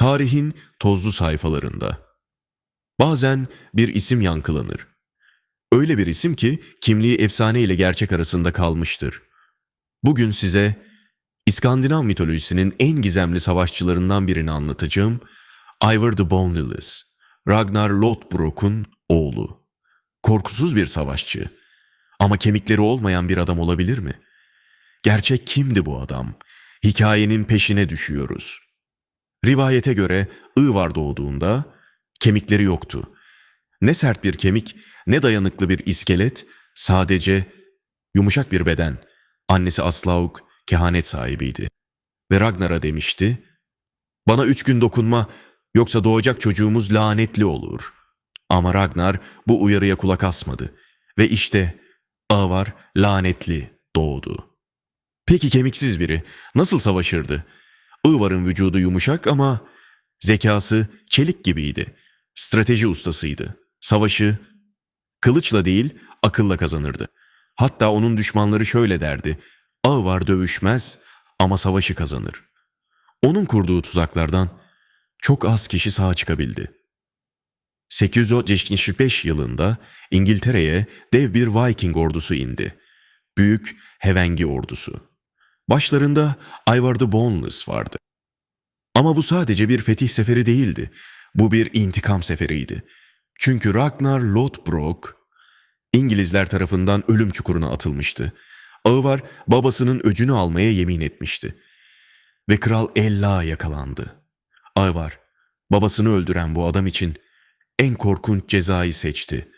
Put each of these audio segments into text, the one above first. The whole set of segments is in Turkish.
Tarihin tozlu sayfalarında. Bazen bir isim yankılanır. Öyle bir isim ki kimliği efsane ile gerçek arasında kalmıştır. Bugün size İskandinav mitolojisinin en gizemli savaşçılarından birini anlatacağım. Ivar the Boneless, Ragnar Lothbrok'un oğlu. Korkusuz bir savaşçı. Ama kemikleri olmayan bir adam olabilir mi? Gerçek kimdi bu adam? Hikayenin peşine düşüyoruz. Rivayete göre Ivar doğduğunda kemikleri yoktu. Ne sert bir kemik, ne dayanıklı bir iskelet, sadece yumuşak bir beden. Annesi Aslaug kehanet sahibiydi. Ve Ragnar'a demişti, ''Bana üç gün dokunma, yoksa doğacak çocuğumuz lanetli olur.'' Ama Ragnar bu uyarıya kulak asmadı. Ve işte Avar lanetli doğdu. Peki kemiksiz biri nasıl savaşırdı? Ivar'ın vücudu yumuşak ama zekası çelik gibiydi. Strateji ustasıydı. Savaşı kılıçla değil akılla kazanırdı. Hatta onun düşmanları şöyle derdi. Ivar dövüşmez ama savaşı kazanır. Onun kurduğu tuzaklardan çok az kişi sağ çıkabildi. 875 yılında İngiltere'ye dev bir Viking ordusu indi. Büyük Hevengi ordusu. Başlarında Ivar Boneless vardı. Ama bu sadece bir fetih seferi değildi. Bu bir intikam seferiydi. Çünkü Ragnar Lothbrok İngilizler tarafından ölüm çukuruna atılmıştı. Ivar babasının öcünü almaya yemin etmişti. Ve Kral Ella yakalandı. Ivar babasını öldüren bu adam için en korkunç cezayı seçti.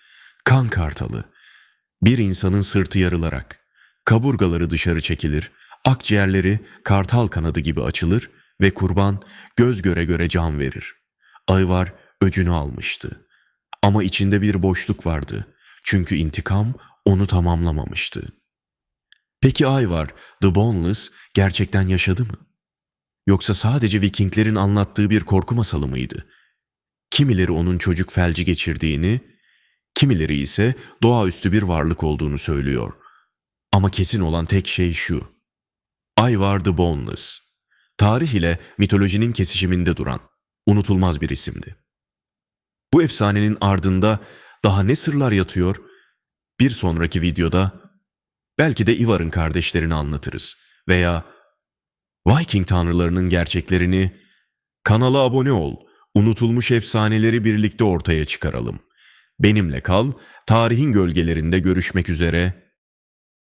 Kan kartalı. Bir insanın sırtı yarılarak, kaburgaları dışarı çekilir, akciğerleri kartal kanadı gibi açılır ve kurban göz göre göre can verir. Ayvar öcünü almıştı. Ama içinde bir boşluk vardı. Çünkü intikam onu tamamlamamıştı. Peki Ayvar, The Boneless gerçekten yaşadı mı? Yoksa sadece Vikinglerin anlattığı bir korku masalı mıydı? Kimileri onun çocuk felci geçirdiğini, kimileri ise doğaüstü bir varlık olduğunu söylüyor. Ama kesin olan tek şey şu. Ivar the Boneless. Tarih ile mitolojinin kesişiminde duran, unutulmaz bir isimdi. Bu efsanenin ardında daha ne sırlar yatıyor? Bir sonraki videoda belki de Ivar'ın kardeşlerini anlatırız veya Viking tanrılarının gerçeklerini kanala abone ol, unutulmuş efsaneleri birlikte ortaya çıkaralım. Benimle kal, tarihin gölgelerinde görüşmek üzere,